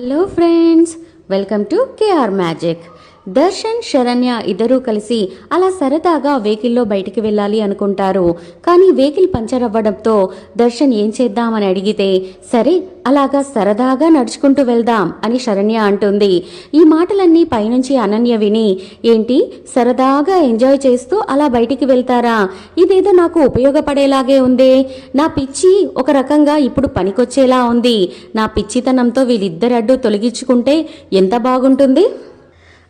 Hello friends, welcome to KR Magic. Darshan Saranya ఇద్దరూ కలిసి అలా సరదాగా వెహికల్లో బయటికి వెళ్ళాలి అనుకుంటారు. కానీ వెహికల్ పంచర్ అవ్వడంతో దర్శన్ ఏం చేద్దామని అడిగితే సరే అలాగా సరదాగా నడుచుకుంటూ వెళ్దాం అని శరణ్య అంటుంది. ఈ మాటలన్నీ పైనుంచి అనన్య విని ఏంటి సరదాగా ఎంజాయ్ చేస్తూ అలా బయటికి వెళ్తారా? ఇదేదో నాకు ఉపయోగపడేలాగే ఉందే. నా పిచ్చి ఒక రకంగా ఇప్పుడు పనికొచ్చేలా ఉంది. నా పిచ్చితనంతో వీళ్ళిద్దరడ్డు తొలగించుకుంటే ఎంత బాగుంటుంది?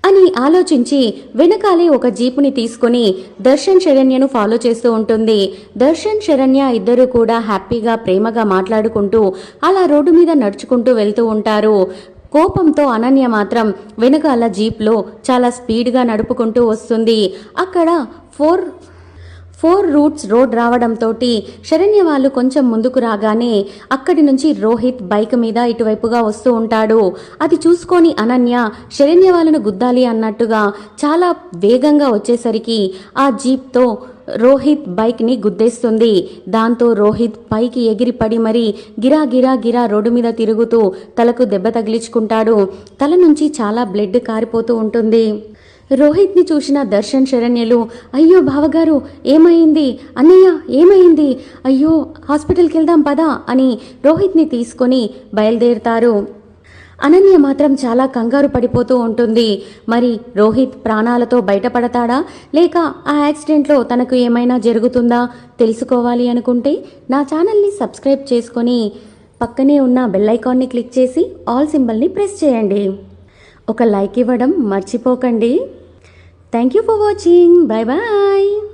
అని ఆలోచించి వెనకాలే ఒక జీపుని తీసుకుని దర్శన్ శరణ్యను ఫాలో చేస్తూ ఉంటుంది. దర్శన్ శరణ్య ఇద్దరు కూడా హ్యాపీగా ప్రేమగా మాట్లాడుకుంటూ అలా రోడ్డు మీద నడుచుకుంటూ వెళ్తూ ఉంటారు. కోపంతో అనన్య మాత్రం వెనకాల జీప్లో చాలా స్పీడ్గా నడుపుకుంటూ వస్తుంది. అక్కడ ఫోర్ ఫోర్ రూట్స్ రోడ్ రావడంతో శరణ్య వాళ్ళు కొంచెం ముందుకు రాగానే అక్కడి నుంచి రోహిత్ బైక్ మీద ఇటువైపుగా వస్తూ ఉంటాడు. అది చూసుకొని అనన్య శరణ్య వాళ్ళను గుద్దాలి అన్నట్టుగా చాలా వేగంగా వచ్చేసరికి ఆ జీప్తో రోహిత్ బైక్ని గుద్దేస్తుంది. దాంతో రోహిత్ పైకి ఎగిరిపడి మరి గిరా గిరా గిరా రోడ్డు మీద తిరుగుతూ తలకు దెబ్బ తగిలించుకుంటాడు. తల నుంచి చాలా బ్లడ్ కారిపోతూ ఉంటుంది. రోహిత్ని చూసిన దర్శన్ శరణ్యలు అయ్యో బావగారు ఏమైంది? అన్నయ్య ఏమైంది? అయ్యో హాస్పిటల్కి వెళ్దాం పదా అని రోహిత్ని తీసుకొని బయలుదేరుతారు. అనన్య మాత్రం చాలా కంగారు పడిపోతూ ఉంటుంది. మరి రోహిత్ ప్రాణాలతో బయటపడతాడా? లేక ఆ యాక్సిడెంట్లో తనకు ఏమైనా జరుగుతుందా? తెలుసుకోవాలి అనుకుంటే నా ఛానల్ని సబ్స్క్రైబ్ చేసుకొని పక్కనే ఉన్న బెల్ ఐకాన్ని క్లిక్ చేసి ఆల్ సింబల్ని ప్రెస్ చేయండి. ఒక లైక్ ఇవ్వడం మర్చిపోకండి. Thank you for watching bye bye